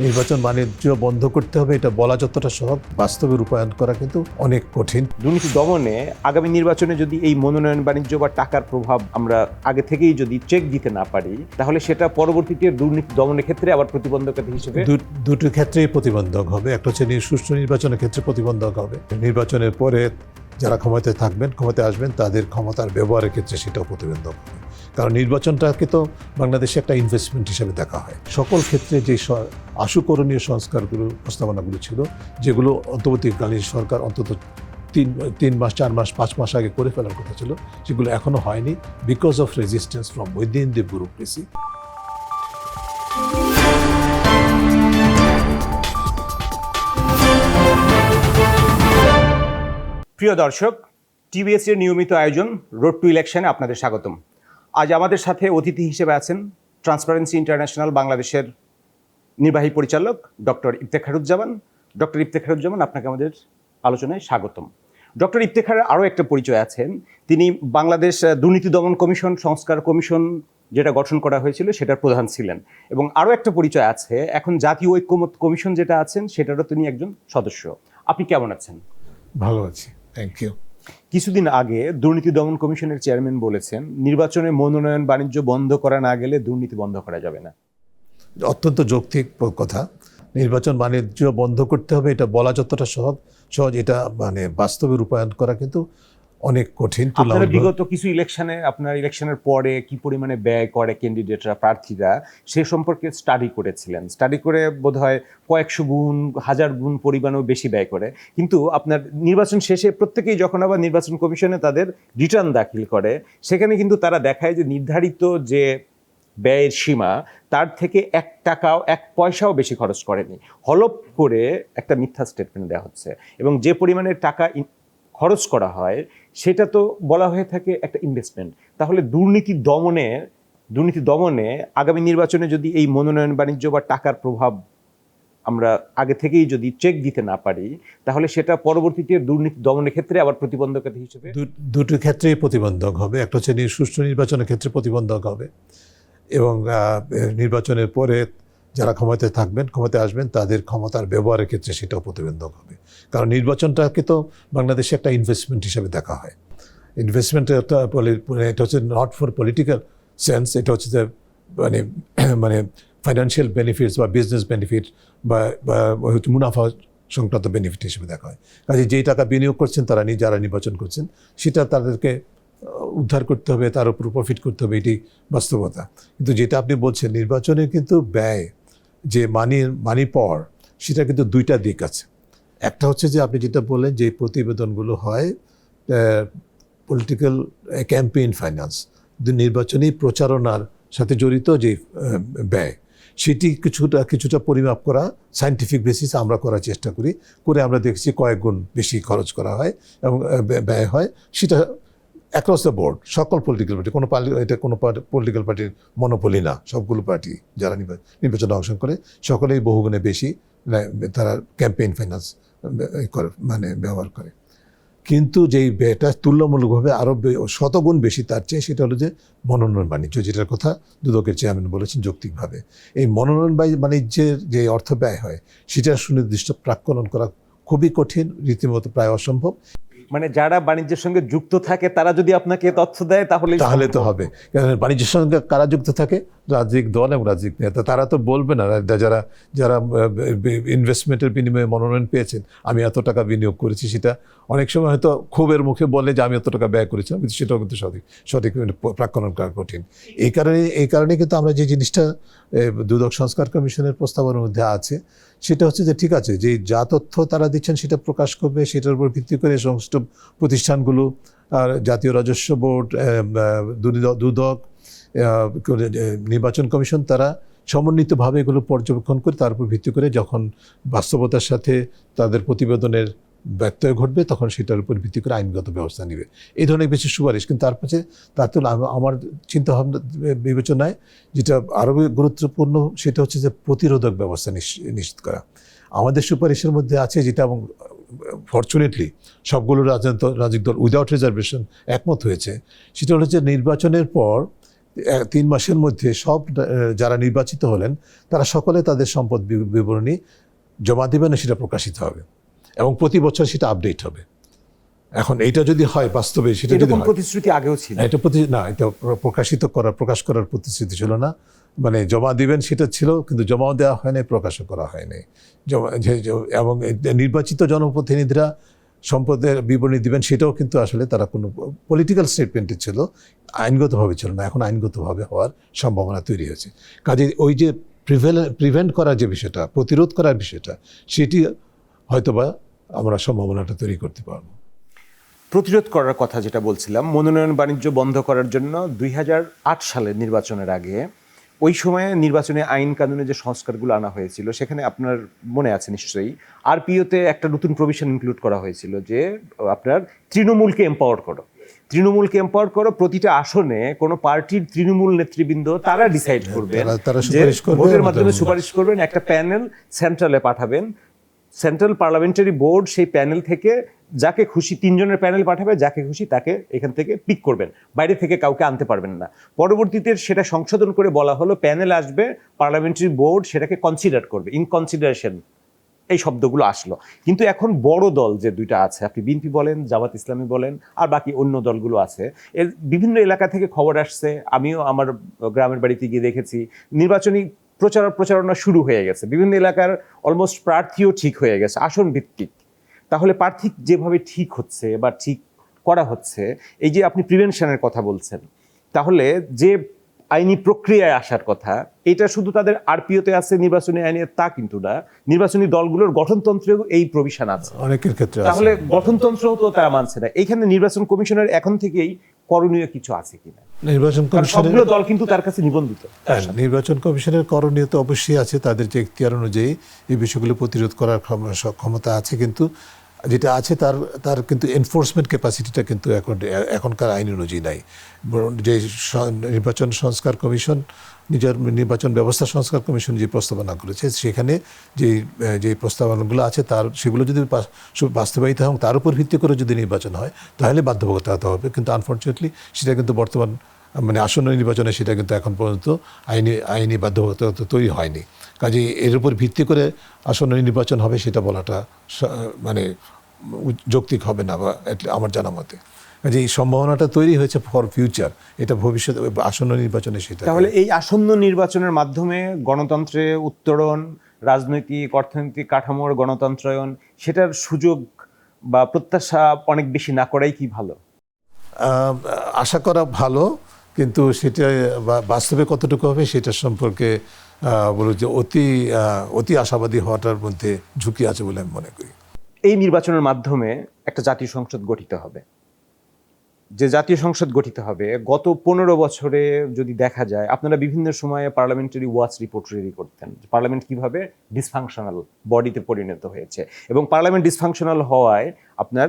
নির্বাচন বাণিজ্য বন্ধ করতে হবে এটা বলা যতটা সহজ বাস্তবে রূপায়ণ করা কিন্তু অনেক কঠিন। দুর্নীতি দমনে আগামী নির্বাচনে যদি এই মনোনয়ন বাণিজ্য বা টাকার প্রভাব আমরা আগে থেকেই যদি চেক দিতে না পারি তাহলে সেটা পরবর্তীতে দুর্নীতি দমনের ক্ষেত্রে আবার প্রতিবন্ধকতা হিসেবে দুটো ক্ষেত্রেই প্রতিবন্ধক হবে। একটা হচ্ছে সুষ্ঠু নির্বাচনের ক্ষেত্রে প্রতিবন্ধক হবে। নির্বাচনের পরে যারা ক্ষমতায় থাকবেন ক্ষমতায় আসবেন তাদের ক্ষমতার ব্যবহারের ক্ষেত্রে সেটাও প্রতিবন্ধক হবে। কারণ নির্বাচনটাকে তো বাংলাদেশে একটা ইনভেস্টমেন্ট হিসেবে দেখা হয়। সকল ক্ষেত্রে যে আশুকরণীয় সংস্কারগুলো, প্রস্তাবনাগুলো ছিল, যেগুলো অন্তর্বর্তীকালীন সরকার অন্তত তিন তিন মাস, চার মাস, পাঁচ মাস আগে করে ফেলার কথা ছিল, সেগুলো এখনও হয়নি because of resistance from within the bureaucracy প্রিয় দর্শক, টিভিএসের নিয়মিত আয়োজন, রোড টু ইলেকশনে আপনাদের স্বাগতম। আজ আমাদের সাথে অতিথি হিসেবে আছেন ট্রান্সপারেন্সি ইন্টারন্যাশনাল বাংলাদেশের নির্বাহী পরিচালক ডক্টর ইফতেখারুজ্জামান। ডক্টর ইফতেখারুজ্জামান, আপনাকে আমাদের আলোচনায় স্বাগতম। ডক্টর ইফতেখারের আরও একটা পরিচয় আছেন। তিনি বাংলাদেশ দুর্নীতি দমন কমিশন, সংস্কার কমিশন যেটা গঠন করা হয়েছিল, সেটার প্রধান ছিলেন। এবং আরও একটা পরিচয় আছে, এখন জাতীয় ঐক্যমত কমিশন যেটা আছেন, সেটারও তিনি একজন সদস্য। আপনি কেমন আছেন? ভালো আছি থ্যাংক ইউ কিছুদিন আগে দুর্নীতি দমন কমিশনের চেয়ারম্যান বলেছেন, নির্বাচনে মনোনয়ন বাণিজ্য বন্ধ করা না গেলে দুর্নীতি বন্ধ করা যাবে না। অত্যন্ত যৌক্তিক কথা। নির্বাচন বাণিজ্য বন্ধ করতে হবে, এটা বলা যতটা সহজ সহজ, এটা মানে বাস্তবে রূপায়ণ করা কিন্তু অনেক কঠিন আপনারা বিগত কিছু ইলেকশনে আপনার ইলেকশনের পরে কি পরিমাণে ব্যয় করে ক্যান্ডিডেটরা প্রার্থীরা সে সম্পর্কে স্টাডি করেছিলেন। স্টাডি করে বোধহয় কয়েকশো গুণ হাজার গুণ পরিমাণেও বেশি ব্যয় করে। কিন্তু আপনার নির্বাচন শেষে প্রত্যেকেই যখন আবার নির্বাচন কমিশনে তাদের রিটার্ন দাখিল করে সেখানে কিন্তু তারা দেখায় যে নির্ধারিত যে ব্যয়ের সীমা তার থেকে এক টাকাও এক পয়সাও বেশি খরচ করেনি। হলপ করে একটা মিথ্যা স্টেটমেন্ট দেওয়া হচ্ছে। এবং যে পরিমাণে টাকা খরচ করা হয়, সেটা তো বলা হয়ে থাকে একটা ইনভেস্টমেন্ট তাহলে দুর্নীতি দমনে দুর্নীতি দমনে আগামী নির্বাচনে যদি এই মনোনয়ন বাণিজ্য বা টাকার প্রভাব আমরা আগে থেকেই যদি চেক দিতে না পারি, তাহলে সেটা পরবর্তীতে দুর্নীতি দমনের ক্ষেত্রে আবার প্রতিবন্ধকতা হিসেবে দুটো ক্ষেত্রেই প্রতিবন্ধক হবে। একটা হচ্ছে সুষ্ঠু নির্বাচনের ক্ষেত্রে প্রতিবন্ধক হবে। এবং নির্বাচনের পরে যারা ক্ষমতায় থাকবেন, ক্ষমতায় আসবেন, তাদের ক্ষমতার ব্যবহারের ক্ষেত্রে সেটাও প্রতিবন্ধক হবে। কারণ নির্বাচনটাকে তো বাংলাদেশে একটা ইনভেস্টমেন্ট হিসেবে দেখা হয়। ইনভেস্টমেন্ট একটা এটা হচ্ছে নট ফর পলিটিক্যাল সেন্স এটা হচ্ছে যে মানে মানে ফাইন্যান্সিয়াল বেনিফিটস বা বিজনেস বেনিফিট বা বা হচ্ছে মুনাফা সংক্রান্ত বেনিফিট হিসেবে দেখা হয়। কাজে যেই টাকা বিনিয়োগ করছেন, তারা নি- যারা নির্বাচন করছেন, সেটা তাদেরকে উদ্ধার করতে হবে, তার উপর প্রফিট করতে হবে, এটি বাস্তবতা। কিন্তু যেটা আপনি বলছেন, নির্বাচনে কিন্তু ব্যয় যে মানি মানি পাওয়ার সেটা কিন্তু দুইটা দিক আছে। একটা হচ্ছে যে আপনি যেটা বললেন যে প্রতিবেদনগুলো হয় পলিটিক্যাল ক্যাম্পেইন ফাইন্যান্স নির্বাচনী প্রচারণার সাথে জড়িত যে ব্যয়, সেটি কিছুটা কিছুটা পরিমাপ করা সাইন্টিফিক বেসিস আমরা করার চেষ্টা করি, করে আমরা দেখছি কয়েক গুণ বেশি খরচ করা হয় এবং ব্যয় হয়, সেটা অ্যাক্রস দ্য বোর্ড সকল পলিটিক্যাল পার্টি কোনো এটা কোনো পলিটিক্যাল পার্টির মনোপলি না। সবগুলো পার্টি যারা নির্বা- নির্বাচনে অংশগ্রহণ করে, সকলেই বহুগুণে বেশি তারা ক্যাম্পেইন ফাইন্যান্স করে মানে ব্যবহার করে। কিন্তু যেই ব্যয়টা তুলনামূলকভাবে আরও শতগুণ বেশি তার চেয়ে, সেটা হলো যে মনোনয়ন বাণিজ্য, যেটার কথা দুদকের চেয়ারম্যান বলেছেন যৌক্তিকভাবে। এই মনোনয়ন বাণি- বাণিজ্যের যে অর্থ ব্যয় হয়, সেটা সুনির্দিষ্ট প্রাক্কলন করা খুবই কঠিন, রীতিমতো প্রায় অসম্ভব। মানে যারা বাণিজ্যের সঙ্গে যুক্ত থাকে, তারা যদি আপনাকে তথ্য দেয়, তাহলে তাহলে তো হবে। বাণিজ্যের সঙ্গে কারা যুক্ত থাকে? রাজনৈতিক দল এবং রাজনৈতিক নেতা। তারা তো বলবে না যারা যারা ইনভেস্টমেন্টের বিনিময়ে মনোনয়ন পেয়েছেন, আমি এত টাকা বিনিয়োগ করেছি, সেটা অনেক সময় হয়তো ক্ষোভের মুখে বলে যে, আমি এত টাকা ব্যয় করেছিলাম কিন্তু সেটাও কিন্তু সঠিক সঠিক প্রাক্কলন করা কঠিন। এই কারণে এই কারণে কিন্তু আমরা যে জিনিসটা দুদক সংস্কার কমিশনের প্রস্তাবের মধ্যে আছে সেটা হচ্ছে যে ঠিক আছে যে যা তথ্য তারা দিচ্ছেন সেটা প্রকাশ করবে, সেটার উপর ভিত্তি করে সংশ্লিষ্ট প্রতিষ্ঠানগুলো আর জাতীয় রাজস্ব বোর্ড দুদক নির্বাচন কমিশন তারা সমন্বিতভাবে এগুলো পর্যবেক্ষণ করে, তার উপর ভিত্তি করে যখন বাস্তবতার সাথে তাদের প্রতিবেদনের ব্যত্যয় ঘটবে, তখন সেটার উপর ভিত্তি করে আইনগত ব্যবস্থা নেবে। এই ধরনের বেশি সুপারিশ, কিন্তু তার পাশে তার তুলনা আমার চিন্তাভাবনা, বিবেচনায় যেটা আরও গুরুত্বপূর্ণ সেটা হচ্ছে যে প্রতিরোধক ব্যবস্থা নিশ্চিত করা। আমাদের সুপারিশের মধ্যে আছে যেটা এবং ফর্চুনেটলি সবগুলো রাজনৈতিক রাজনৈতিক দল উইদাউট রিজার্ভেশন একমত হয়েছে। সেটা হলো যে নির্বাচনের পর তিন মাসের মধ্যে সব যারা নির্বাচিত হলেন, তারা সকলে তাদের সম্পদ বিবরণী জমা দেবেন, সেটা প্রকাশিত হবে। এবং প্রতি বছর সেটা আপডেট হবে। এখন এইটা যদি হয় বাস্তবে সেটা যদি প্রতিশ্রুতি আগেও ছিল? এটা প্রতি না এটা প্রকাশিত করা প্রকাশ করার প্রতিশ্রুতি ছিল না। মানে জমা দিবেন সেটা ছিল কিন্তু জমাও দেওয়া হয়নি প্রকাশও করা হয়নি। এবং নির্বাচিত জনপ্রতিনিধিরা সম্পদের বিবরণী দিবেন সেটাও কিন্তু আসলে তারা কোনো পলিটিক্যাল স্টেটমেন্টে ছিল আইনগতভাবে ছিল না। এখন আইনগতভাবে হওয়ার সম্ভাবনা তৈরি হয়েছে। কাজে ওই যে প্রিভেল প্রিভেন্ট করার যে বিষয়টা প্রতিরোধ করার বিষয়টা সেটি হয়তোবা আমরা সম্ভাবনাটা তৈরি করতে পারব। প্রতিরোধ করার কথা যেটা বলছিলাম মনোনয়ন বাণিজ্য বন্ধ করার জন্য দুই সালের নির্বাচনের আগে ওই সময়ে নির্বাচনে আইন কানুনে যে সংস্কারগুলো আনা হয়েছিল সেখানে আপনার মনে আছে নিশ্চয়ই আর আরপিওতে একটা নতুন প্রভিশন ইনক্লুড করা হয়েছিল যে আপনার তৃণমূলকে এম্পাওয়ার করো। তৃণমূলকে এম্পাওয়ার করো প্রতিটা আসনে কোনো পার্টির তৃণমূল নেতৃবৃন্দ তারা ডিসাইড করবেন ভোটের মাধ্যমে সুপারিশ করবেন একটা প্যানেল সেন্ট্রালে পাঠাবেন সেন্ট্রাল পার্লামেন্টারি বোর্ড সেই প্যানেল থেকে যাকে খুশি তিনজনের প্যানেল পাঠাবে, যাকে খুশি তাকে এখান থেকে পিক করবেন। বাইরে থেকে কাউকে আনতে পারবেন না। পরবর্তীতে সেটা সংশোধন করে বলা হলো, প্যানেল আসবে, পার্লামেন্টারি বোর্ড সেটাকে কনসিডার করবে ইন কনসিডারেশন এই শব্দগুলো আসলো। কিন্তু এখন বড় দল যে দুইটা আছে, আপনি বিএনপি বলেন, জামাত ইসলামী বলেন, আর বাকি অন্য দলগুলো আছে, এর বিভিন্ন এলাকা থেকে খবর আসছে। আমিও আমার গ্রামের বাড়িতে গিয়ে দেখেছি। নির্বাচনী প্রচার প্রচারণা শুরু হয়ে গেছে। বিভিন্ন এলাকার অলমোস্ট প্রার্থীও ঠিক হয়ে গেছে। আসন ভিত্তিক। তাহলে প্রার্থী যেভাবে ঠিক হচ্ছে বা ঠিক করা হচ্ছে এই যে আপনি প্রিভেনশনের কথা বলছেন তাহলে যে আইনি প্রক্রিয়ায় আসার কথা এটা শুধু তাদের আরপিওতে আছে নির্বাচনী আইনে তা কিন্তু না। নির্বাচনী দলগুলোর গঠনতন্ত্রেও এই প্রভিশন আছে। অনেকের ক্ষেত্রে তাহলে গঠনতন্ত্রও তো তারা মানছে না। এইখানে নির্বাচন কমিশনের এখন থেকেই করণীয় কিছু আছে কিনা? নির্বাচন কমিশনের সবগুলো দল কিন্তু তার কাছে নিবন্ধিত। হ্যাঁ, নির্বাচন কমিশনের করণীয় তো অবশ্যই আছে তাদের যে এখতিয়ার অনুযায়ী এই বিষয়গুলো প্রতিরোধ করার ক্ষম- ক্ষমতা আছে কিন্তু যেটা আছে তার তার কিন্তু এনফোর্সমেন্ট ক্যাপাসিটিটা কিন্তু এখন এখনকার আইন অনুযায়ী নাই। যে নির্বাচন সংস্কার কমিশন নিজের নির্বাচন ব্যবস্থা সংস্কার কমিশন যে প্রস্তাবনা করেছে সেখানে যে যে প্রস্তাবনাগুলো আছে তার সেগুলো যদি বাস্তবায়িত হয় তার উপর ভিত্তি করে যদি নির্বাচন হয় তাহলে বাধ্যবাধকতা হবে। কিন্তু আনফর্চুনেটলি সেটা কিন্তু বর্তমান মানে আসন্ন নির্বাচনে সেটা কিন্তু এখন পর্যন্ত আইনি আইনি বাধ্যবাধকতা তৈরি হয়নি। কাজে এর উপর ভিত্তি করে আসন্ন নির্বাচন হবে সেটা বলাটা মানে যৌক্তিক হবে না বা আমার জানা মতে। কাজে এই সম্ভাবনাটা তৈরি হয়েছে ফর ফিউচার এটা ভবিষ্যতে আসন্ন নির্বাচনে সেটা। তাহলে এই আসন্ন নির্বাচনের মাধ্যমে গণতন্ত্রে উত্তরণ রাজনৈতিক অর্থনৈতিক কাঠামোর গণতন্ত্রায়ন সেটার সুযোগ বা প্রত্যাশা অনেক বেশি না করাই কি ভালো? আশা করা ভালো। কিন্তু সেটা বাস্তবে কতটুকু হবে সেটা সম্পর্কে বলো যে অতি অতি আশাবাদী হওয়াটার মধ্যে ঝুঁকি আছে বলে আমি মনে করি। এই নির্বাচনের মাধ্যমে একটা জাতীয় সংসদ গঠিত হবে। যে জাতীয় সংসদ গঠিত হবে, গত পনেরো বছরে যদি দেখা যায়, আপনারা বিভিন্ন সময়ে পার্লামেন্টারি ওয়াচ রিপোর্ট রেডি করতেন। পার্লামেন্ট কীভাবে? ডিসফাংশনাল বডিতে পরিণত হয়েছে। এবং পার্লামেন্ট ডিসফাংশনাল হওয়ায় আপনার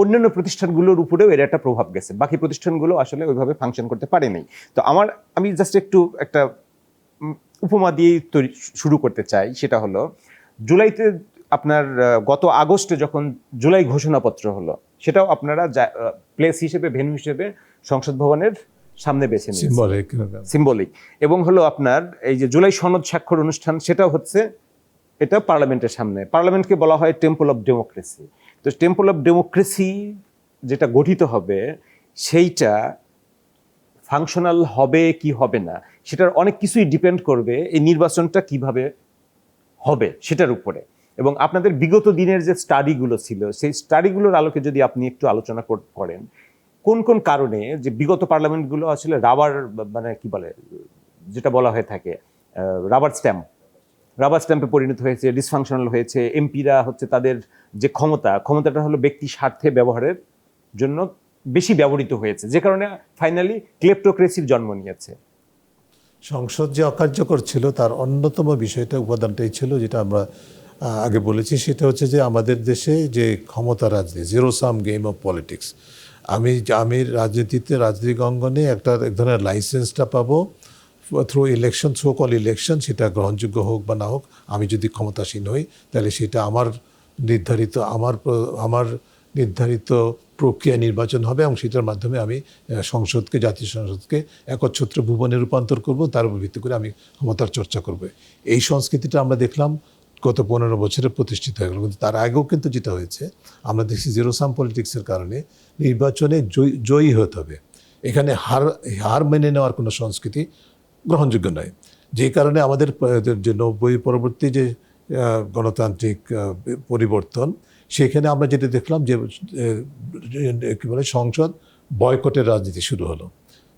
অন্যান্য প্রতিষ্ঠানগুলোর উপরেও এর একটা প্রভাব গেছে। বাকি প্রতিষ্ঠানগুলো আসলে ওইভাবে ফাংশন করতে পারেনি। তো আমার আমি জাস্ট একটু একটা উপমা দিয়েই তৈরি শুরু করতে চাই। সেটা হলো জুলাইতে আপনার গত আগস্টে যখন জুলাই ঘোষণাপত্র হলো সেটাও আপনারা প্লেস হিসেবে ভেন্যু হিসেবে সংসদ ভবনের সামনে বেছে নিয়েছেন। সিম্বলিক সিম্বলিক এবং হলো আপনার এই যে জুলাই সনদ স্বাক্ষর অনুষ্ঠান সেটাও হচ্ছে এটা পার্লামেন্টের সামনে। পার্লামেন্টকে বলা হয় টেম্পল অফ ডেমোক্রেসি তো টেম্পল অফ ডেমোক্রেসি যেটা গঠিত হবে, সেইটা ফাংশনাল হবে কি হবে না, সেটার অনেক কিছুই ডিপেন্ড করবে এই নির্বাচনটা কীভাবে হবে সেটার উপরে। এবং আপনাদের বিগত দিনের যে স্টাডিগুলো ছিল, সেই স্টাডিগুলোর আলোকে যদি আপনি একটু আলোচনা কর- করেন, কোন কোন কারণে যে বিগত পার্লামেন্টগুলো আসলে রাবার মানে কি বলে, যেটা বলা হয়ে থাকে রাবার স্ট্যাম্প রাবার স্ট্যাম্পে পরিণত হয়েছে ডিসফাংশনাল হয়েছে, এমপিরা হচ্ছে তাদের যে ক্ষমতা, ক্ষমতাটা হলো ব্যক্তি স্বার্থে ব্যবহারের জন্য বেশি ব্যবহৃত হয়েছে, যে কারণে ফাইনালি ক্লেপ্টোক্রেসির জন্ম নিয়েছে। সংসদ যে অকার্যকর ছিল তার অন্যতম বিষয়টা, উপাদানটাই ছিল যেটা আমরা আগে বলেছি, সেটা হচ্ছে যে আমাদের দেশে যে ক্ষমতা রাজনীতি zero sum game of politics আমি আমি রাজনীতিতে, রাজনৈতিক অঙ্গনে একটা এক ধরনের লাইসেন্সটা পাবো through election through call election সেটা গ্রহণযোগ্য হোক বা না হোক, আমি যদি ক্ষমতাসীন হই, তাহলে সেটা আমার নির্ধারিত, আমার আমার নির্ধারিত প্রক্রিয়া নির্বাচন হবে এবং সেটার মাধ্যমে আমি সংসদকে, জাতীয় সংসদকে একচ্ছত্র ভুবনে রূপান্তর করব, তার উপর ভিত্তি করে আমি ক্ষমতার চর্চা করব। এই সংস্কৃতিটা আমরা দেখলাম গত পনেরো বছরে প্রতিষ্ঠিত হয়ে গেল, কিন্তু তার আগেও কিন্তু যেটা হয়েছে, আমরা দেখছি জিরো সাম পলিটিক্সের কারণে নির্বাচনে জয়ী জয়ী হতে হবে। এখানে হার হার মেনে নেওয়ার কোনো সংস্কৃতি গ্রহণযোগ্য নয়। যে কারণে আমাদের যে নব্বই পরবর্তী যে গণতান্ত্রিক পরিবর্তন, সেখানে আমরা যেটা দেখলাম যে কী বলে, সংসদ বয়কটের রাজনীতি শুরু হলো।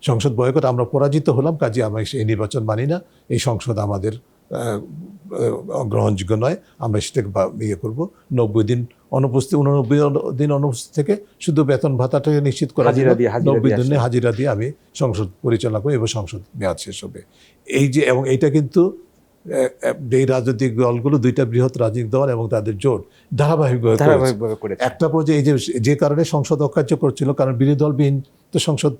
সংসদ বয়কট আমরা পরাজিত হলাম, কাজে আমরা এই নির্বাচন মানি না, এই সংসদ আমাদের গ্রহণযোগ্য নয়, আমরা সেটাকে ইয়ে করব। নব্বই দিন অনুপস্থিত উননব্বই দিন অনুপস্থিত থেকে শুধু বেতন ভাতাটাকে নিশ্চিত করা নব্বই দিনে হাজিরা দিয়ে আমি সংসদ পরিচালনা করি এবং সংসদ মেয়াদ শেষ হবে। এই যে এবং এইটা কিন্তু এই রাজনৈতিক দলগুলো দুইটা বৃহৎ রাজনৈতিক দল এবং তাদের জোট ধারাবাহিকভাবে একটা পর্যায়ে এই যে যে কারণে সংসদ অকার্যকর ছিল কারণ বিরোধী দলবিহীন তো সংসদ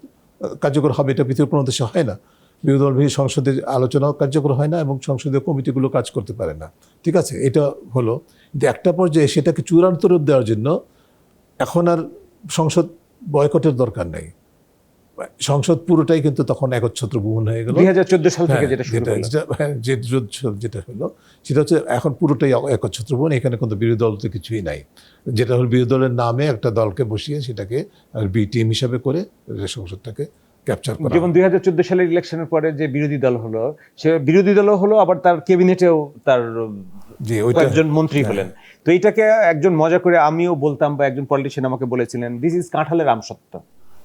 কার্যকর হবে এটা পৃথিবীর কোনো দেশে হয় না। বিরোধী দলবিহীন সংসদে আলোচনাও কার্যকর হয় না এবং সংসদীয় কমিটিগুলো কাজ করতে পারে না। ঠিক আছে? এটা হলো। কিন্তু একটা পর্যায়ে সেটাকে চূড়ান্ত রূপ দেওয়ার জন্য এখন আর সংসদ বয়কটের দরকার নেই। সংসদ পুরোটাই কিন্তু তখন একচ্ছত্র ভুবন হয়ে গেল। দুই হাজার চোদ্দ সাল থেকে হ্যাঁ, যেটা হলো হ্যাঁ, যেটা হলো। সেটা হচ্ছে এখন পুরোটাই একচ্ছত্র ভবন এখানে কিন্তু বিরোধী দল তো কিছুই নাই। যেটা হলো বিরোধী দলের নামে একটা দলকে বসিয়ে সেটাকে বি টিম হিসাবে করে সংসদটাকে ক্যাপচার করা। যেমন দুই হাজার চোদ্দ সালের ইলেকশনের পরে যে বিরোধী দল হলো সে বিরোধী দলও হলো আবার তার ক্যাবিনেটেও তার কয়েকজন মন্ত্রী হলেন। তো এইটাকে একজন মজা করে আমিও বলতাম বা একজন পলিটিশিয়ান আমাকে বলেছিলেন দিস ইজ কাঁঠালের আমসত্ব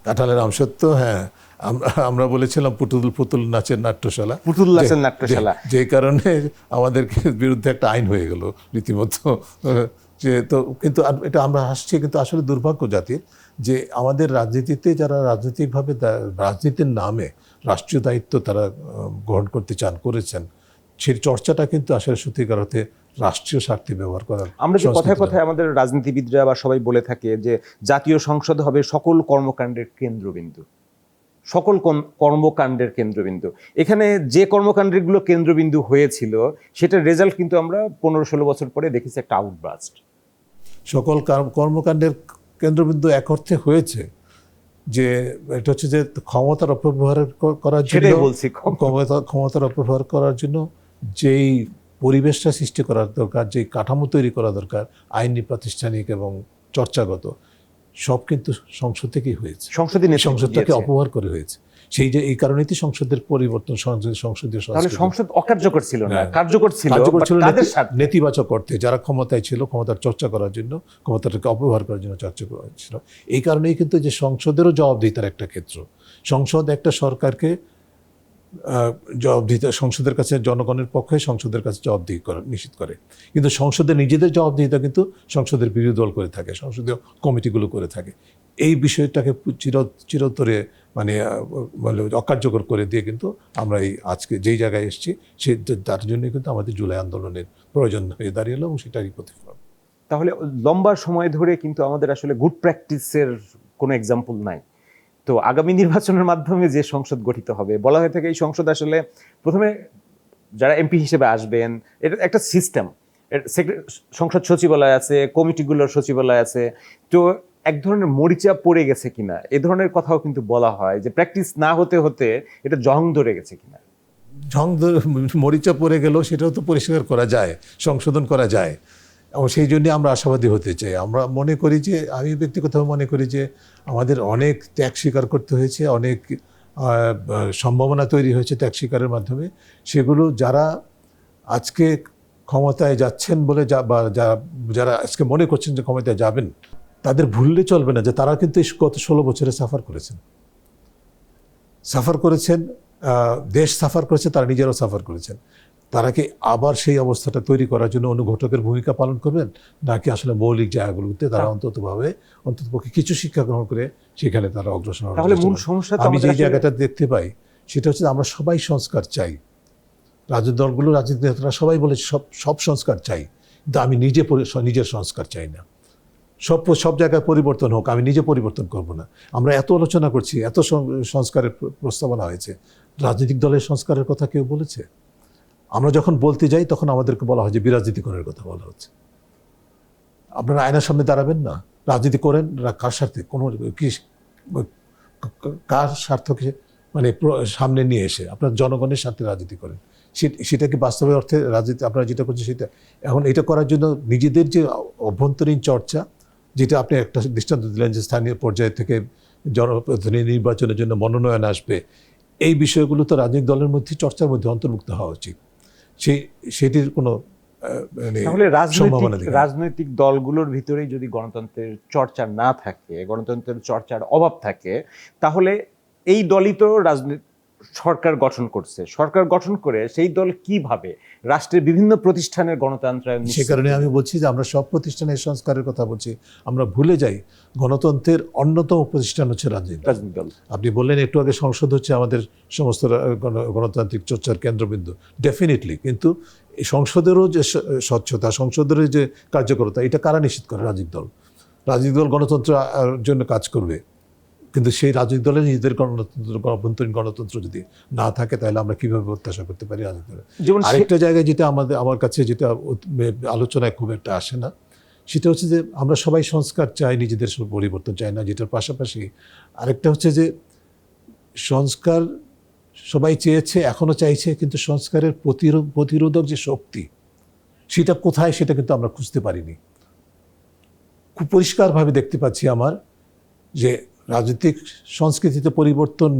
কাঁঠালের আমসত্ব হ্যাঁ। আমরা আমরা বলেছিলাম পুতুল পুতুল নাচের নাট্যশালা। পুতুল নাচের নাট্যশালা। যে- যে কারণে আমাদেরকে বিরুদ্ধে একটা আইন হয়ে গেল রীতিমতো। যে তো কিন্তু এটা আমরা হাসছি কিন্তু আসলে দুর্ভাগ্য জাতির। যে আমাদের রাজনীতিতে যারা রাজনৈতিকভাবে রাজনীতির নামে রাষ্ট্রীয় দায়িত্ব তারা গ্রহণ করতে চান করেছেন সেই চর্চাটা কিন্তু আসলে সত্যিকার অর্থে রাষ্ট্রীয় স্বার্থে ব্যবহার করার আমরা যে কথায় কথায় আমাদের রাজনীতিবিদরা বা সবাই বলে থাকে যে জাতীয় সংসদ হবে সকল কর্মকাণ্ডের কেন্দ্রবিন্দু। সকল কর্মকাণ্ডের কেন্দ্রবিন্দু। এখানে যে কর্মকাণ্ডগুলো কেন্দ্রবিন্দু হয়েছিল সেটার রেজাল্ট কিন্তু আমরা পনেরো ষোলো বছর পরে দেখেছি একটা আউটবাস্ট সকল কর্মকাণ্ডের কেন্দ্রবিন্দু এক অর্থে হয়েছে যে এটা হচ্ছে যে ক্ষমতার অপব্যবহার করার জন্য ক্ষমতার অপব্যবহার করার জন্য যেই পরিবেশটা সৃষ্টি করার দরকার যেই কাঠামো তৈরি করা দরকার আইনি প্রাতিষ্ঠানিক এবং চর্চাগত সব কিন্তু সংসদ থেকেই হয়েছে। সংসদে সংসদটাকে। অপব্যবহার করে হয়েছে। সেই যে এই কারণে তো সংসদের পরিবর্তন সংসদ- সংসদীয় সংসদ অকার্যকর ছিল না হ্যাঁ। কার্যকর ছিল কার্যকর ছিল নেতিবাচক অর্থে যারা ক্ষমতায় ছিল ক্ষমতার চর্চা করার জন্য ক্ষমতাটাকে অপব্যবহার করার জন্য চর্চা করা ছিল এই কারণেই কিন্তু যে সংসদেরও জবাবদিহিতার একটা ক্ষেত্র সংসদ একটা সরকারকে জবাবদিহিতা সংসদের কাছে, জনগণের পক্ষে সংসদের কাছে জবাবদিহি করা, নিশ্চিত করে। কিন্তু সংসদের নিজেদের জবাবদিহিতা কিন্তু সংসদের বিরোধী দল করে থাকে, সংসদীয় কমিটিগুলো করে থাকে। এই বিষয়টাকে চির, চিরতরে মানে অকার্যকর করে দিয়ে কিন্তু আমরা এই আজকে যেই জায়গায় এসেছি, সে তার জন্য কিন্তু আমাদের জুলাই আন্দোলনের প্রয়োজন হয়ে দাঁড়িয়েলো এবং সেটারই প্রতিফলন। তাহলে লম্বা সময় ধরে কিন্তু আমাদের আসলে গুড প্র্যাকটিসের কোনো এক্সাম্পল নাই। তো আগামী নির্বাচনের মাধ্যমে যে সংসদ গঠিত হবে, বলা হয়ে থাকে এই সংসদ আসলে প্রথমে যারা এমপি হিসেবে আসবেন, এটা একটা সিস্টেম। সংসদ সচিবালয় আছে, কমিটিগুলোর সচিবালয় আছে, তো এক ধরনের মরিচা পড়ে গেছে কিনা, এ ধরনের কথাও কিন্তু বলা হয় যে প্র্যাকটিস না হতে হতে এটা জং ধরে গেছে কিনা। ধরে মরিচা পড়ে গেলেও সেটাও তো পরিষ্কার করা যায়, সংশোধন করা যায়। এবং সেই জন্য আমরা আশাবাদী হতে চাই। আমরা মনে করি যে, আমি ব্যক্তিগতভাবে মনে করি যে আমাদের অনেক ত্যাগ স্বীকার করতে হয়েছে, অনেক সম্ভাবনা তৈরি হয়েছে ত্যাগ স্বীকারের মাধ্যমে। সেগুলো যারা আজকে ক্ষমতায় যাচ্ছেন বলে যা, বা যারা আজকে মনে করছেন যে ক্ষমতায় যাবেন, তাদের ভুললে চলবে না যে তারা কিন্তু গত ষোলো বছরে সাফার করেছেন। সাফার করেছেন দেশ সাফার করেছে, তারা নিজেরাও সাফার করেছেন। তারা কি আবার সেই অবস্থাটা তৈরি করার জন্য অনুঘটকের ভূমিকা পালন করবেন? নাকি আসলে মৌলিক জায়গাগুলোতে তারা অন্ততভাবে অন্ততপক্ষে কিছু শিক্ষা গ্রহণ করে সেখানে তারা অগ্রসর হওয়ার তাহলে মূল সমস্যা আমি যে জায়গাটা দেখতে পাই সেটা হচ্ছে আমরা সবাই সংস্কার চাই। রাজনৈতিক দলগুলো রাজনীতি নেতারা সবাই বলে সব সব সংস্কার চাই। কিন্তু আমি নিজে নিজের সংস্কার চাই না। সব সব জায়গায় পরিবর্তন হোক আমি নিজে পরিবর্তন করব না। আমরা এত আলোচনা করছি এত সংস্কারের প্রস্তাবনা হয়েছে। রাজনৈতিক দলের সংস্কারের কথা কেউ বলেছে? আমরা যখন বলতে যাই, তখন আমাদেরকে বলা হয় যে বিরাজনীতিকরণের কথা বলা হচ্ছে। আপনারা আয়নার সামনে দাঁড়াবেন না। রাজনীতি করেন কার স্বার্থে? কোনো কি কার স্বার্থকে মানে সামনে নিয়ে এসে আপনার জনগণের স্বার্থে রাজনীতি করেন। সে- সেটা কি বাস্তবে অর্থে রাজনীতি আপনারা যেটা করছেন সেটা? এখন এটা করার জন্য নিজেদের যে অভ্যন্তরীণ চর্চা, যেটা আপনি একটা দৃষ্টান্ত দিলেন যে স্থানীয় পর্যায় থেকে জনপ্রতিনিধি নির্বাচনের জন্য মনোনয়ন আসবে, এই বিষয়গুলো তো রাজনৈতিক দলের মধ্যে চর্চার মধ্যে অন্তর্ভুক্ত হওয়া উচিত। সেই সেটির কোনো মানে তাহলে রাজনৈতিক রাজনৈতিক দলগুলোর ভিতরেই যদি গণতন্ত্রের চর্চা না থাকে গণতন্ত্রের চর্চার অভাব থাকে তাহলে এই দলই তো রাজনীতি সরকার গঠন করছে। সরকার গঠন করে সেই দল কীভাবে রাষ্ট্রের বিভিন্ন প্রতিষ্ঠানের গণতন্ত্রায়ন সে কারণে আমি বলছি যে আমরা সব প্রতিষ্ঠানের সংস্কারের কথা বলছি। আমরা ভুলে যাই গণতন্ত্রের অন্যতম প্রতিষ্ঠান হচ্ছে রাজনীতি। দল। আপনি বললেন একটু আগে সংসদ হচ্ছে আমাদের সমস্ত গণ- গণতান্ত্রিক চর্চার কেন্দ্রবিন্দু। ডেফিনেটলি কিন্তু এই সংসদেরও যে স্বচ্ছতা সংসদেরও যে কার্যকরতা এটা কারা নিশ্চিত করে? রাজনৈতিক দল। রাজনৈতিক দল গণতন্ত্রের জন্য কাজ করবে। কিন্তু সেই রাজনৈতিক দলের নিজেদের গণতন্ত্র অভ্যন্তরীণ গণতন্ত্র যদি না থাকে তাহলে আমরা কীভাবে প্রত্যাশা করতে পারি রাজনৈতিক দলের? যেমন আরেকটা জায়গায় যেটা আমাদের আমার কাছে যেটা আলোচনায় খুব একটা আসে না সেটা হচ্ছে যে আমরা সবাই সংস্কার চাই নিজেদের সব পরিবর্তন চাই না যেটার পাশাপাশি আরেকটা হচ্ছে যে সংস্কার সবাই চেয়েছে এখনও চাইছে কিন্তু সংস্কারের প্রতিরোধ প্রতিরোধক যে শক্তি সেটা কোথায় সেটা কিন্তু আমরা খুঁজতে পারিনি। খুব পরিষ্কারভাবে দেখতে পাচ্ছি আমার যে রাজনৈতিক সংস্কৃতিতে পরিবর্তন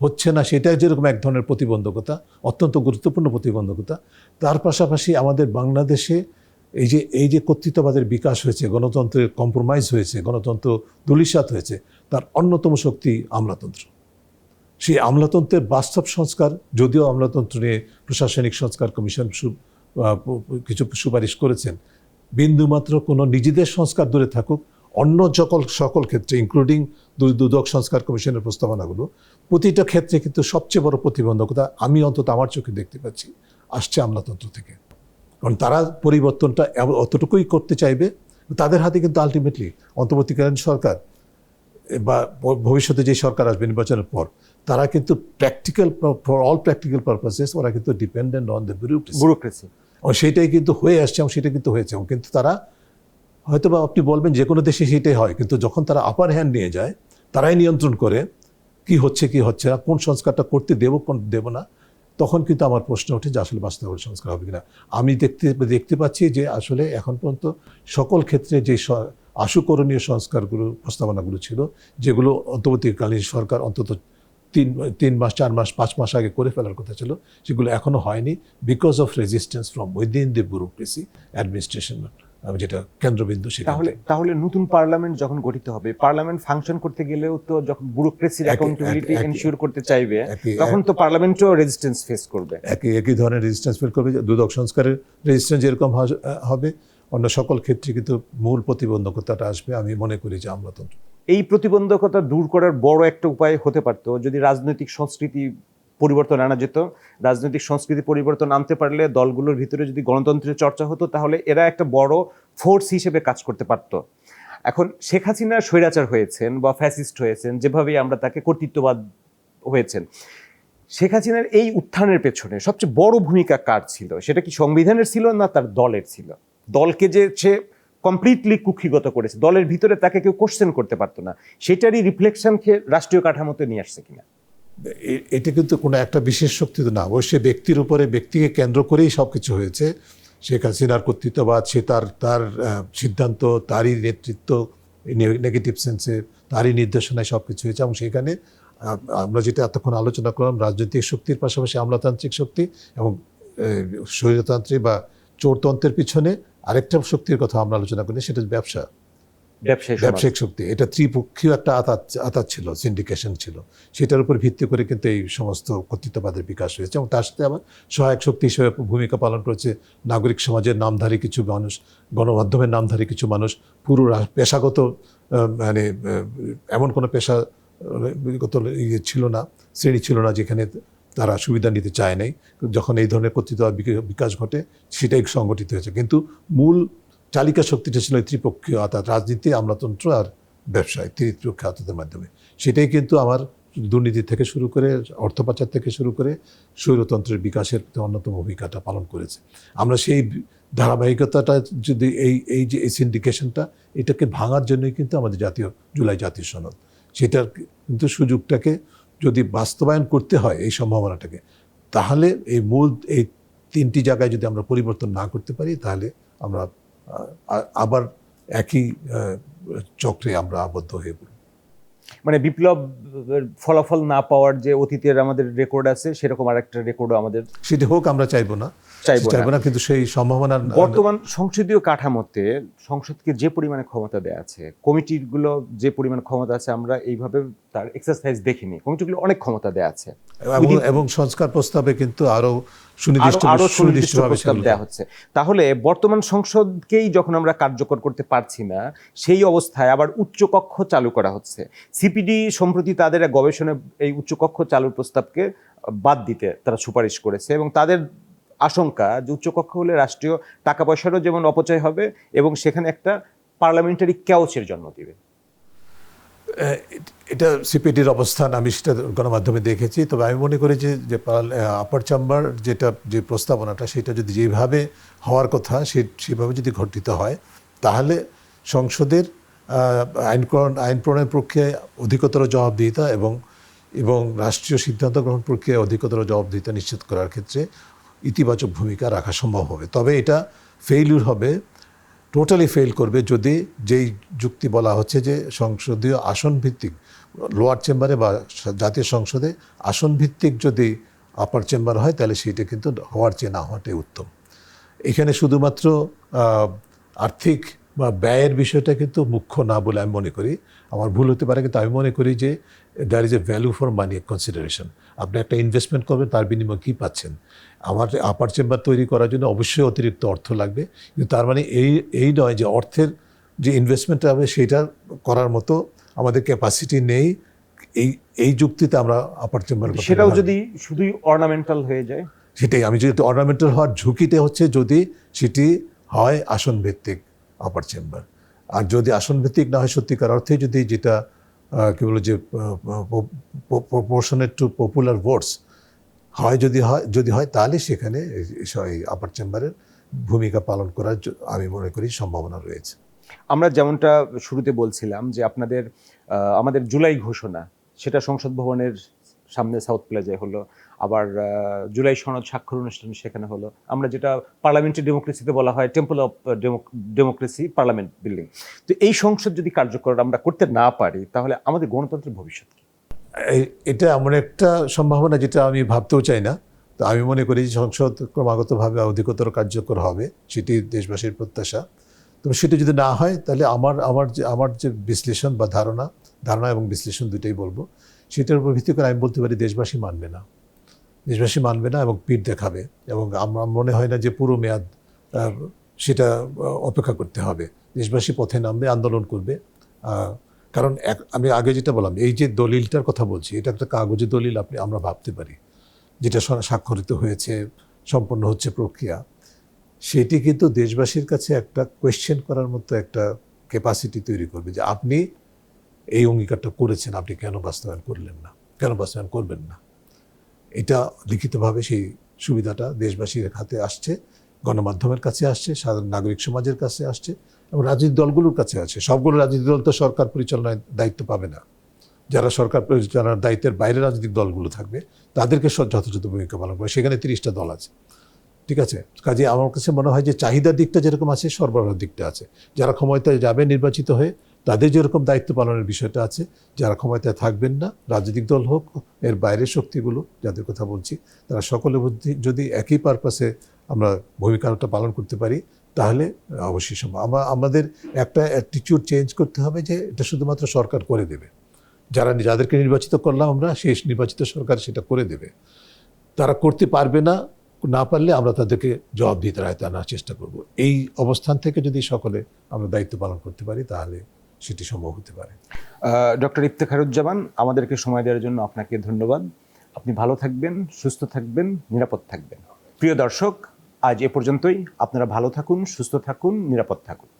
হচ্ছে না সেটা যেরকম এক ধরনের প্রতিবন্ধকতা, অত্যন্ত গুরুত্বপূর্ণ প্রতিবন্ধকতা। তার পাশাপাশি আমাদের বাংলাদেশে এই যে এই যে কর্তৃত্ববাদের বিকাশ হয়েছে, গণতন্ত্রের কম্প্রোমাইজ হয়েছে, গণতন্ত্র দুলিশাত হয়েছে, তার অন্যতম শক্তি আমলাতন্ত্র। সেই আমলাতন্ত্রের বাস্তব সংস্কার, যদিও আমলাতন্ত্র নিয়ে প্রশাসনিক সংস্কার কমিশন কিছু সুপারিশ করেছেন, বিন্দুমাত্র কোনো নিজেদের সংস্কার দূরে থাকুক অন্য সকল সকল ক্ষেত্রে ইনক্লুডিং দুদক সংস্কার কমিশনের প্রস্তাবনাগুলো প্রতিটা ক্ষেত্রে কিন্তু সবচেয়ে বড় প্রতিবন্ধকতা আমি অন্তত আমার চোখে দেখতে পাচ্ছি আসছে আমলাতন্ত্র থেকে। কারণ তারা পরিবর্তনটা অতটুকুই করতে চাইবে তাদের হাতে কিন্তু আলটিমেটলি অন্তর্বর্তীকালীন সরকার বা ভবিষ্যতে যে সরকার আসবে নির্বাচনের পর তারা কিন্তু practical for all practical purposes ওরা কিন্তু ডিপেন্ডেন্ট অন দ্য ব্যুরোক্রেসি এবং সেটাই কিন্তু হয়ে আসছে এবং সেটা কিন্তু হয়েছে এবং কিন্তু তারা হয়তো বা আপনি বলবেন যে কোনো দেশে সেটাই হয়, কিন্তু যখন তারা আপার হ্যান্ড নিয়ে যায়, তারাই নিয়ন্ত্রণ করে কি হচ্ছে কি হচ্ছে না, কোন সংস্কারটা করতে দেবো, কোন দেবো না, তখন কিন্তু আমার প্রশ্ন ওঠে যে আসলে বাস্তবে সংস্কার হবে কিনা। আমি দেখতে দেখতে পাচ্ছি যে আসলে এখন পর্যন্ত সকল ক্ষেত্রে যে আশুকরণীয় সংস্কারগুলো, প্রস্তাবনাগুলো ছিল, যেগুলো অন্তর্বর্তীকালীন সরকার অন্তত তিন তিন মাস, চার মাস, পাঁচ মাস আগে করে ফেলার কথা ছিল, সেগুলো এখনও হয়নি because of resistance from within the bureaucracy administration যেটা কেন্দ্রবিন্দু সেখান তাহলে তাহলে নতুন পার্লামেন্ট যখন গঠিত হবে পার্লামেন্ট ফাংশন করতে গেলেও তো যখন ব্যুরোক্রেসির অ্যাকাউন্টেবিলিটি এনশিওর করতে চাইবে তখন তো পার্লামেন্টও রেজিস্ট্যান্স ফেস করবে। একই একই ধরনের রেজিস্ট্যান্স ফেস করবে দুদক সংস্কারের রেজিস্ট্যান্স যেরকম হবে অন্য সকল ক্ষেত্রে কিন্তু মূল প্রতিবন্ধকতাটা আসবে আমি মনে করি যে আমলাতন্ত্র। এই প্রতিবন্ধকতা দূর করার বড় একটা উপায় হতে পারতো যদি রাজনৈতিক সংস্কৃতি পরিবর্তন আনা যেত। রাজনৈতিক সংস্কৃতি পরিবর্তন আনতে পারলে দলগুলোর ভিতরে যদি গণতন্ত্রের চর্চা হতো, তাহলে এরা একটা বড় ফোর্স হিসেবে কাজ করতে পারতো। এখন শেখ হাসিনা স্বৈরাচার হয়েছেন বা ফ্যাসিস্ট হয়েছেন, যেভাবেই আমরা তাকে কর্তৃত্ববাদ হয়েছেন। শেখ হাসিনার এই উত্থানের পেছনে সবচেয়ে বড় ভূমিকা কার ছিল? সেটা কি সংবিধানের ছিল না তার দলের ছিল? দলকে যে সে কমপ্লিটলি কুক্ষিগত করেছে, দলের ভিতরে তাকে কেউ কোশ্চেন করতে পারতো না। সেটারই রিফ্লেকশনকে রাষ্ট্রীয় কাঠামোতে নিয়ে আসছে কিনা? এটা কিন্তু কোনো একটা বিশেষ শক্তি তো না অবশ্যই ব্যক্তির উপরে ব্যক্তিকে কেন্দ্র করেই সব কিছু হয়েছে শেখ হাসিনার কর্তৃত্ববাদ সে তার তার সিদ্ধান্ত তারই নেতৃত্ব নেগেটিভ সেন্সে তারই নির্দেশনায় সব কিছু হয়েছে এবং সেখানে আমরা যেটা এতক্ষণ আলোচনা করলাম রাজনৈতিক শক্তির পাশাপাশি আমলাতান্ত্রিক শক্তি এবং আহ, স্বৈরতান্ত্রিক বা চোরতন্ত্রের পিছনে আরেকটা শক্তির কথা আমরা আলোচনা করি সেটা ব্যবসা। ব্যবসায়িক শক্তি। এটা ত্রিপক্ষীয় একটা আতাত ছিল সিন্ডিকেশন ছিল। সেটার উপর ভিত্তি করে কিন্তু এই সমস্ত কর্তৃত্ববাদের বিকাশ হয়েছে এবং তার সাথে আবার সহায়ক শক্তি হিসেবে ভূমিকা পালন করেছে নাগরিক সমাজের নামধারী কিছু মানুষ গণমাধ্যমের নামধারী কিছু মানুষ পুরো পেশাগত মানে এমন কোনো পেশা আহ, গত ইয়ে ছিল না শ্রেণি ছিল না যেখানে তারা সুবিধা নিতে চায় নাই। যখন এই ধরনের কর্তৃত্ববাদ বিকা- বিকাশ ঘটে সেটাই সংগঠিত হয়েছে। কিন্তু মূল চালিকা শক্তিটা ছিল ত্রিপক্ষীয় অর্থাৎ রাজনীতি, আমলাতন্ত্র আর ব্যবসায়, ত্রিপক্ষীয় আততের মাধ্যমে। সেটাই কিন্তু আমার দুর্নীতি থেকে শুরু করে, অর্থ পাচার থেকে শুরু করে স্বৈরতন্ত্রের বিকাশের অন্যতম ভূমিকাটা পালন করেছে। আমরা সেই ধারাবাহিকতাটা যদি এই এই যে এই সিন্ডিকেশনটা এটাকে ভাঙার জন্যই কিন্তু আমাদের জাতীয়, জুলাই জাতীয় সনদ। সেটার কিন্তু সুযোগটাকে যদি বাস্তবায়ন করতে হয় এই সম্ভাবনাটাকে, তাহলে এই মূল, এই তিনটি জায়গায় যদি আমরা পরিবর্তন না করতে পারি, তাহলে আমরা আবার একই চক্রে আমরা আবদ্ধ হয়ে পড়ি। মানে বিপ্লব ফলাফল না পাওয়ার যে অতীতের আমাদের রেকর্ড আছে সেরকম আরেকটা রেকর্ডও আমাদের সেটি হোক আমরা চাইব না। চাইব না। কিন্তু সেই সম্ভাবনা বর্তমান সংসদীয় কাঠামোতে সংসদকে যে পরিমাণে ক্ষমতা দেওয়া আছে কমিটিগুলো যে পরিমাণ ক্ষমতা আছে আমরা এইভাবে তার এক্সারসাইজ দেখিনি। কমিটিগুলো অনেক ক্ষমতা দেওয়া আছে। এবং সংস্কার প্রস্তাবে কিন্তু আরও সুনির্দিষ্ট আরও আরও সুনির্দিষ্ট প্রস্তাব দেওয়া হচ্ছে। তাহলে বর্তমান সংসদকেই যখন আমরা কার্যকর করতে পারছি না সেই অবস্থায় আবার উচ্চকক্ষ চালু করা হচ্ছে। সিপিডি সম্প্রতি তাদের এক গবেষণায় এই উচ্চকক্ষ চালুর প্রস্তাবকে বাদ দিতে তারা সুপারিশ করেছে এবং তাদের আশঙ্কা যে উচ্চকক্ষ হলে রাষ্ট্রীয় টাকা পয়সারও যেমন অপচয় হবে এবং সেখানে একটা পার্লামেন্টারি ক্যাওসের জন্ম দিবে। এটা সিপিটির অবস্থান আমি সেটা গণমাধ্যমে দেখেছি, তবে আমি মনে করি যে আপার চাম্বার যেটা, যে প্রস্তাবনাটা সেটা যদি যেভাবে হওয়ার কথা সে, সেভাবে যদি ঘটিত হয়, তাহলে সংসদের আইন আইন প্রণয়ন প্রক্রিয়ায় অধিকতর জবাবদিহিতা এবং এবং রাষ্ট্রীয় সিদ্ধান্ত গ্রহণ প্রক্রিয়ায় অধিকতর জবাবদিহিতা নিশ্চিত করার ক্ষেত্রে ইতিবাচক ভূমিকা রাখা সম্ভব হবে। তবে এটা ফেইলিউর হবে টোটালি ফেল করবে যদি যেই যুক্তি বলা হচ্ছে যে সংসদীয় আসন ভিত্তিক লোয়ার চেম্বারে বা জাতীয় সংসদে আসন ভিত্তিক যদি আপার চেম্বার হয়, তাহলে সেইটা কিন্তু হওয়ার চেয়ে না হওয়াটাই উত্তম। এখানে শুধুমাত্র আর্থিক বা ব্যয়ের বিষয়টা কিন্তু মুখ্য না বলে আমি মনে করি। আমার ভুল হতে পারে কিন্তু আমি মনে করি যে there is a value for money consideration আপনি একটা ইনভেস্টমেন্ট করবেন তার বিনিময়ে কী পাচ্ছেন? আমার আপার চেম্বার তৈরি করার জন্য অবশ্যই অতিরিক্ত অর্থ লাগবে। কিন্তু তার মানে এই এই নয় যে অর্থের যে ইনভেস্টমেন্টটা হবে সেটা করার মতো আমাদের ক্যাপাসিটি নেই। এই এই যুক্তিতে আমরা আপার চেম্বার সেটাও যদি শুধুই অর্নামেন্টাল হয়ে যায়? সেটাই আমি যদি অর্নামেন্টাল হওয়ার ঝুঁকিতে হচ্ছে যদি সেটি হয় আসন ভিত্তিক আপার চেম্বার আর যদি আসন ভিত্তিক না হয়, সত্যিকার অর্থে যদি যেটা কি বলো যে প্রপোর্শনেট টু পপুলার ভোটস হয়, যদি হয় যদি হয়, তাহলে সেখানে আপার চেম্বারের ভূমিকা পালন করার আমি মনে করি সম্ভাবনা রয়েছে। আমরা যেমনটা শুরুতে বলছিলাম যে আপনাদের আমাদের জুলাই ঘোষণা, সেটা সংসদ ভবনের সামনে সাউথ প্লাজায় হলো, আবার জুলাই সনদ স্বাক্ষর অনুষ্ঠান সেখানে হলো। আমরা যেটা পার্লামেন্টারি ডেমোক্রেসিতে বলা হয় temple of democracy parliament building তো এই সংসদ যদি কার্যকর আমরা করতে না পারি, তাহলে আমাদের গণতন্ত্রের ভবিষ্যৎ কি? এটা এমন একটা সম্ভাবনা যেটা আমি ভাবতেও চাই না। তো আমি মনে করি যে সংসদ ক্রমাগতভাবে অধিকতর কার্যকর হবে, সেটি দেশবাসীর প্রত্যাশা। তো সেটা যদি না হয়, তাহলে আমার আমার যে আমার যে বিশ্লেষণ বা ধারণা ধারণা এবং বিশ্লেষণ দুটোই বলব। সেটার উপর ভিত্তি করে আমি বলতে পারি দেশবাসী মানবে না। দেশবাসী মানবে না এবং পিঠ দেখাবে এবং আমার মনে হয় না যে পুরো মেয়াদ সেটা অপেক্ষা করতে হবে। দেশবাসী পথে নামবে, আন্দোলন করবে। কারণ এক- আমি আগে যেটা বললাম, এই যে দলিলটার কথা বলছি, এটা একটা কাগজে দলিল আপনি, আমরা ভাবতে পারি। যেটা স্বাক্ষরিত হয়েছে, সম্পন্ন হচ্ছে প্রক্রিয়া। সেটি কিন্তু দেশবাসীর কাছে একটা কোয়েশ্চেন করার মতো একটা ক্যাপাসিটি তৈরি করবে যে আপনি এই অঙ্গীকারটা করেছেন, আপনি কেন বাস্তবায়ন করলেন না? কেন বাস্তবায়ন করবেন না? এটা লিখিতভাবে সেই সুবিধাটা দেশবাসীর হাতে আসছে, গণমাধ্যমের কাছে আসছে, সাধারণ নাগরিক সমাজের কাছে আসছে এবং রাজনৈতিক দলগুলোর কাছে আছে সবগুলো রাজনৈতিক দল তো সরকার পরিচালনায় দায়িত্ব পাবে না। যারা সরকার পরিচালনার দায়িত্বের বাইরে রাজনৈতিক দলগুলো থাকবে, তাদেরকে যথাযথ ভূমিকা পালন করে সেখানে তিরিশটা দল আছে। ঠিক আছে? কাজে আমার কাছে মনে হয় যে চাহিদার দিকটা যেরকম আছে, সরবরাহের দিকটা আছে। যারা ক্ষমতায় যাবে নির্বাচিত হয়ে তাদের যেরকম দায়িত্ব পালনের বিষয়টা আছে, যারা ক্ষমতায় থাকবেন না, রাজনৈতিক দল হোক, এর বাইরের শক্তিগুলো, যাদের কথা বলছি, তারা সকলে যদি একই পারপাসে আমরা ভূমিকাটা পালন করতে পারি, তাহলে অবশ্যই সম্ভব। আমরা আমাদের একটা অ্যাটিটিউড চেঞ্জ করতে হবে যে, এটা শুধুমাত্র সরকার করে দেবে। যারা যাদেরকে নির্বাচিত করলাম আমরা, সেই নির্বাচিত সরকার সেটা করে দেবে। তারা করতে পারবে না না পারলে আমরা তাদেরকে জবাবদিহিতার আয়তে আনার চেষ্টা করব। এই অবস্থান থেকে যদি সকলে আমরা দায়িত্ব পালন করতে পারি, তাহলে সেটি সম্ভব হতে পারে। ডক্টর ইফতেখারুজ্জামান, আমাদেরকে সময় দেওয়ার জন্য আপনাকে ধন্যবাদ। আপনি ভালো থাকবেন, সুস্থ থাকবেন, নিরাপদ থাকবেন। প্রিয় দর্শক, আজ এ পর্যন্তই। আপনারা ভালো থাকুন, সুস্থ থাকুন, নিরাপদ থাকুন।